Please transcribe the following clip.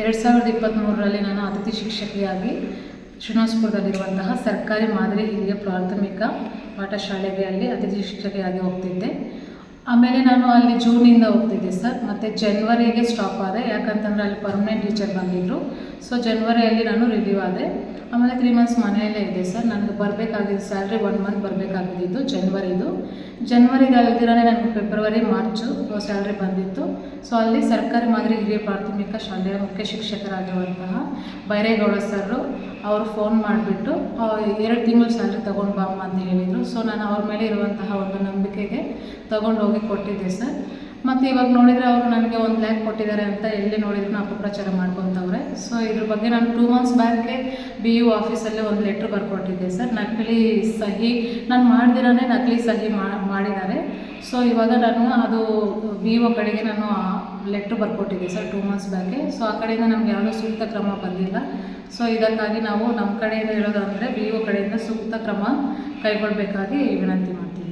ಎರಡು ಸಾವಿರದ ಇಪ್ಪತ್ತ್ಮೂರರಲ್ಲಿ ನಾನು ಅತಿಥಿ ಶಿಕ್ಷಕಿಯಾಗಿ ಶ್ರೀನಿವಾಸಪುರದಲ್ಲಿರುವಂತಹ ಸರ್ಕಾರಿ ಮಾದರಿ ಹಿರಿಯ ಪ್ರಾಥಮಿಕ ಪಾಠಶಾಲೆಗೆ ಅಲ್ಲಿ ಅತಿಥಿ ಶಿಕ್ಷಕಿಯಾಗಿ ಹೋಗ್ತಿದ್ದೆ. ಆಮೇಲೆ ನಾನು ಅಲ್ಲಿ ಜೂನಿಂದ ಹೋಗ್ತಿದ್ದೆ ಸರ್. ಮತ್ತು ಜನ್ವರಿಗೆ ಸ್ಟಾಪ್ ಆದೆ. ಯಾಕಂತಂದರೆ ಅಲ್ಲಿ ಪರ್ಮನೆಂಟ್ ಟೀಚರ್ ಬಂದಿದ್ದರು ಸೊ ಜನ್ವರಿಯಲ್ಲಿ ನಾನು ರಿಲೀವ್ ಆದೆ. ಆಮೇಲೆ ತ್ರೀ ಮಂತ್ಸ್ ಮನೆಯಲ್ಲೇ ಇದೆ ಸರ್ ನನಗೆ ಬರಬೇಕಾಗಿದ್ದು ಸ್ಯಾಲ್ರಿ ಒನ್ ಮಂತ್ ಬರಬೇಕಾಗಿದ್ದು ಜನ್ವರಿದು ಜನ್ವರಿಗೆ ಅಲ್ದಿರನೇ ನನಗೆ ಫೆಬ್ರವರಿ ಮಾರ್ಚು ಸ್ಯಾಲ್ರಿ ಬಂದಿತ್ತು. ಸೊ ಅಲ್ಲಿ ಸರ್ಕಾರಿ ಮಾದರಿ ಹಿರಿಯ ಪ್ರಾಥಮಿಕ ಶಾಲೆಯ ಮುಖ್ಯ ಶಿಕ್ಷಕರಾಗಿರುವಂತಹ ಬೈರೇಗೌಡ ಸರ್ ಅವರು ಫೋನ್ ಮಾಡಿಬಿಟ್ಟು ಎರಡು ತಿಂಗಳು ಸ್ಯಾಲ್ರಿ ತೊಗೊಂಡು ಬಾ ಅಂತ ಹೇಳಿದರು. ಸೊ ನಾನು ಅವ್ರ ಮೇಲೆ ಇರುವಂತಹ ಒಂದು ನಂಬಿಕೆಗೆ ತೊಗೊಂಡು ಹೋಗಿ ಕೊಟ್ಟಿದ್ದೆ ಸರ್ ಮತ್ತು ಇವಾಗ ನೋಡಿದರೆ ಅವರು ನನಗೆ ಒಂದು ಲ್ಯಾಕ್ ಕೊಟ್ಟಿದ್ದಾರೆ ಅಂತ ಎಲ್ಲಿ ನೋಡಿದ್ರು ಅಪಪ್ರಚಾರ ಮಾಡ್ಕೊತವ್ರೆ. ಸೊ ಇದ್ರ ಬಗ್ಗೆ ನಾನು ಟೂ ಮಂತ್ಸ್ ಬ್ಯಾಕ್ಗೆ ಬಿ ಯು ಆಫೀಸಲ್ಲೇ ಒಂದು ಲೆಟ್ರ್ ಬರ್ಕೊಟ್ಟಿದ್ದೆ ಸರ್. ನಕಲಿ ಸಹಿ, ನಾನು ಮಾಡ್ದಿರೋನೆ ನಕಲಿ ಸಹಿ ಮಾಡಿದ್ದಾರೆ. ಸೊ ಇವಾಗ ನಾನು ಅದು ಬಿ ಒ ಕಡೆಗೆ ನಾನು ಲೆಟ್ರ್ ಬರ್ಕೊಟ್ಟಿದ್ದೆ ಸರ್ ಟೂ ಮಂತ್ಸ್ ಬ್ಯಾಕೆ ಸೊ ಆ ಕಡೆಯಿಂದ ನಮ್ಗೆ ಯಾವುದೋ ಸೂಕ್ತ ಕ್ರಮ ಬಂದಿಲ್ಲ. ಸೊ ಇದಕ್ಕಾಗಿ ನಾವು ನಮ್ಮ ಕಡೆಯಿಂದ ಹೇಳೋದಂದರೆ ಬಿ ಒ ಕಡೆಯಿಂದ ಸೂಕ್ತ ಕ್ರಮ ಕೈಗೊಳ್ಳಬೇಕಾಗಿ ವಿನಂತಿ ಮಾಡ್ತೀವಿ.